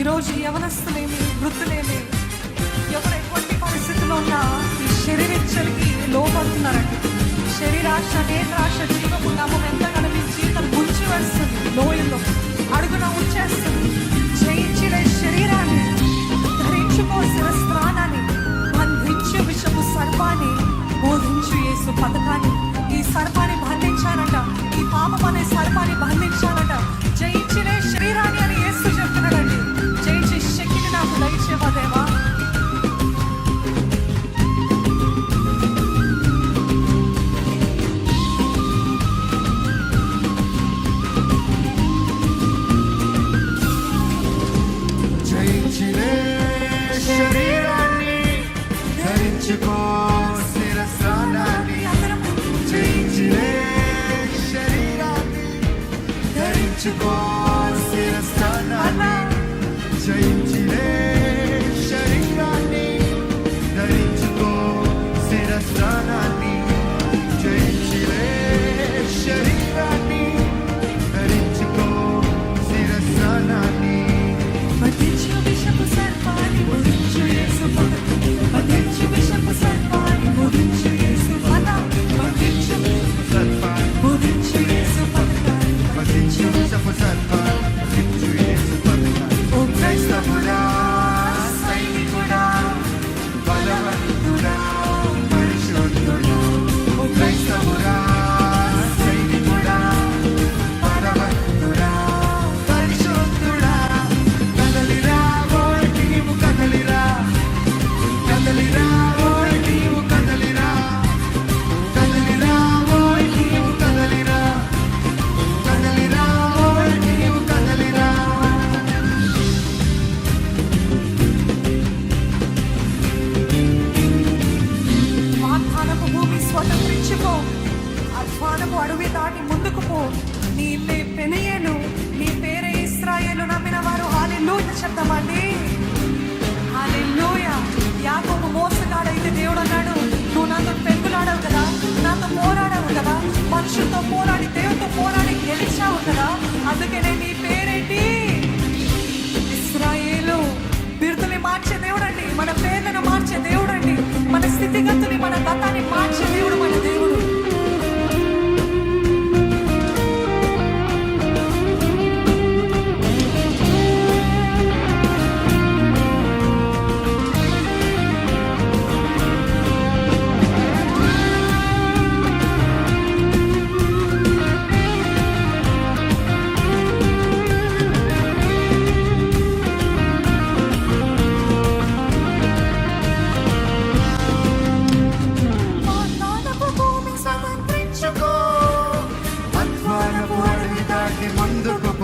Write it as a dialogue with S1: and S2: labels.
S1: ఈరోజు యవనస్తులేమి వృద్ధులేమి ఎవరు ఎటువంటి పరిస్థితుల్లో ఉన్నా ఈ శరీరిచ్చలకి లోపడుతున్నారండి శరీరాశ నేత్రాశ జీవపు నామం ఎంత కనిపించి తను గుంచి వేస్తుంది లోయల్లో అడుగున ఉంచేస్తుంది. జయించిన శరీరాన్ని ధరించుకోసిన స్నానాన్ని బంధించు విషపు సర్వాన్ని బోధించు యేసు పథకాన్ని to Portugal, ser a sana, హల్లెలూయ శబ్దం అండి హల్లెలూయ. యాకోబు మోసగాడైతే దేవుడు అన్నాడు నువ్వు నాతో పెంకులాడావు కదా నాతో పోరాడావు కదా మనుషులతో పోరాడి దేవుడితో పోరాడి గెలిచావు కదా అందుకనే నీ పేరేంటి? ఇస్రాయేలు. బిరుదుని మార్చే దేవుడండి మన పేర్లను మార్చే దేవుడండి మన స్థితిగతుని మన గతాన్ని I'm under the wonderful.